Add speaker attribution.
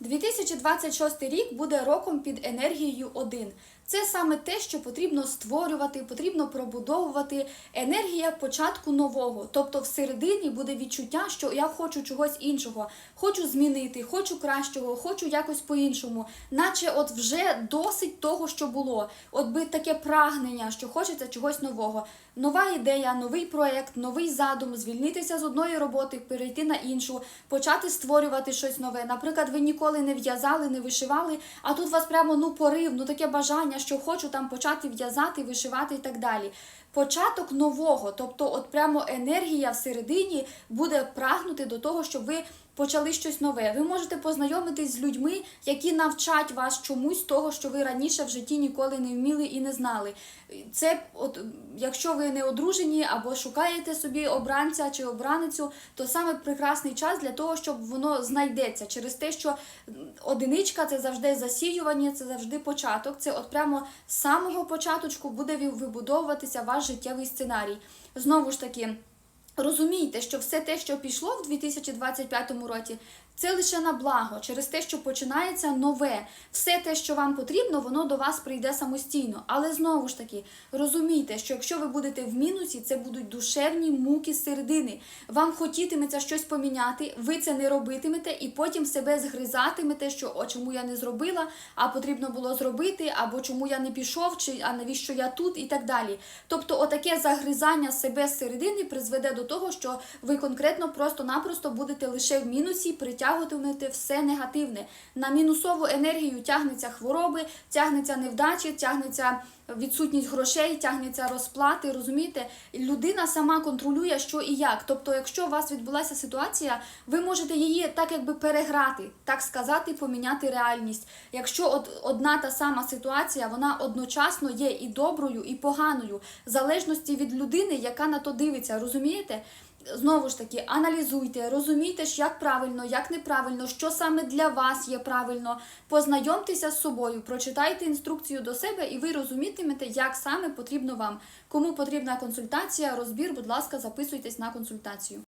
Speaker 1: 2026 рік буде роком під енергією 1. Це саме те, що потрібно створювати, потрібно пробудовувати. Енергія початку нового. Тобто всередині буде відчуття, що я хочу чогось іншого, хочу змінити, хочу кращого, хочу якось по-іншому. Наче от вже досить того, що було. От би таке прагнення, що хочеться чогось нового. Нова ідея, новий проект, новий задум, звільнитися з одної роботи, перейти на іншу, почати створювати щось нове. Наприклад, ви ніколи не в'язали, не вишивали, а тут у вас прямо ну порив, ну таке бажання, що хочу там почати в'язати, вишивати і так далі. Початок нового, тобто, от прямо енергія всередині буде прагнути до того, щоб ви почали щось нове. Ви можете познайомитись з людьми, які навчать вас чомусь того, що ви раніше в житті ніколи не вміли і не знали. Це, от, якщо ви не одружені або шукаєте собі обранця чи обраницю, то саме прекрасний час для того, щоб воно знайдеться через те, що одиничка це завжди засіювання, це завжди початок. Це от прямо з самого початочку буде вибудовуватися ваш життєвий сценарій. Знову ж таки. Розумійте, що все те, що пішло в 2025 році, це лише на благо, через те, що починається нове. Все те, що вам потрібно, воно до вас прийде самостійно. Але знову ж таки, розумійте, що якщо ви будете в мінусі, це будуть душевні муки середини. Вам хотітиметься щось поміняти, ви це не робитимете, і потім себе згризатимете, що о, чому я не зробила, а потрібно було зробити, або чому я не пішов, чи а навіщо я тут, і так далі. Тобто, отаке загризання себе з середини призведе до того, що ви конкретно просто-напросто будете лише в мінусі притягувати все негативне. На мінусову енергію тягнеться хвороби, тягнеться невдачі, тягнеться відсутність грошей, тягнеться розплати. Розумієте, людина сама контролює, що і як. Тобто, якщо у вас відбулася ситуація, ви можете її так якби переграти, так сказати, поміняти реальність. Якщо одна та сама ситуація, вона одночасно є і доброю, і поганою, в залежності від людини, яка на то дивиться, розумієте? Знову ж таки, аналізуйте, розумійте, як правильно, як неправильно, що саме для вас є правильно. Познайомтеся з собою, прочитайте інструкцію до себе, і ви розумітимете, як саме потрібно вам. Кому потрібна консультація, розбір, будь ласка, записуйтесь на консультацію.